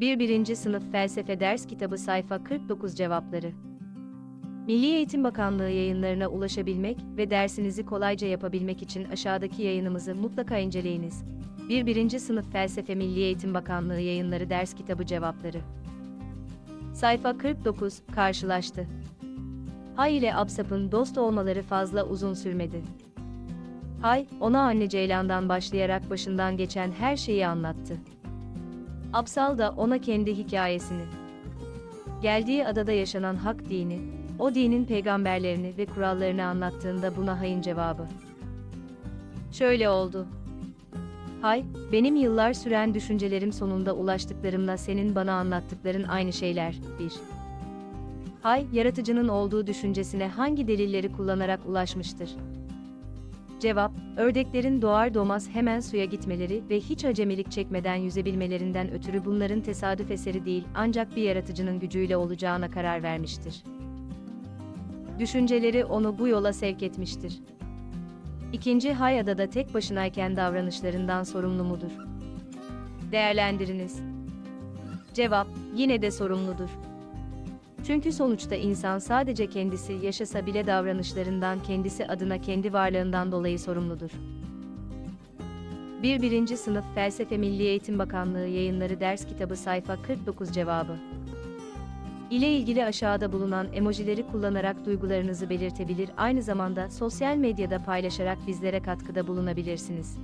1. 1. Sınıf Felsefe Ders Kitabı Sayfa 49 Cevapları Milli Eğitim Bakanlığı yayınlarına ulaşabilmek ve dersinizi kolayca yapabilmek için aşağıdaki yayınımızı mutlaka inceleyiniz. 1. 1. Sınıf Felsefe Milli Eğitim Bakanlığı Yayınları Ders Kitabı Cevapları Sayfa 49 Karşılaştı Hay ile Absap'ın dost olmaları fazla uzun sürmedi. Hay, ona anne Ceylan'dan başlayarak başından geçen her şeyi anlattı. Absal da ona kendi hikayesini. Geldiği adada yaşanan hak dini, o dinin peygamberlerini ve kurallarını anlattığında buna hayın cevabı. Şöyle oldu. Hay, benim yıllar süren düşüncelerim sonunda ulaştıklarımla senin bana anlattıkların aynı şeyler. 1. Hay, yaratıcının olduğu düşüncesine hangi delilleri kullanarak ulaşmıştır? Cevap, ördeklerin doğar doğmaz hemen suya gitmeleri ve hiç acemilik çekmeden yüzebilmelerinden ötürü bunların tesadüf eseri değil ancak bir yaratıcının gücüyle olacağına karar vermiştir. Düşünceleri onu bu yola sevk etmiştir. İkinci Hayada'da tek başınayken davranışlarından sorumlu mudur? Değerlendiriniz. Cevap, yine de sorumludur. Çünkü sonuçta insan sadece kendisi yaşasa bile davranışlarından kendisi adına kendi varlığından dolayı sorumludur. 1. 1. Sınıf Felsefe Milli Eğitim Bakanlığı Yayınları Ders Kitabı Sayfa 49 Cevabı ile ilgili aşağıda bulunan emojileri kullanarak duygularınızı belirtebilir aynı zamanda sosyal medyada paylaşarak bizlere katkıda bulunabilirsiniz.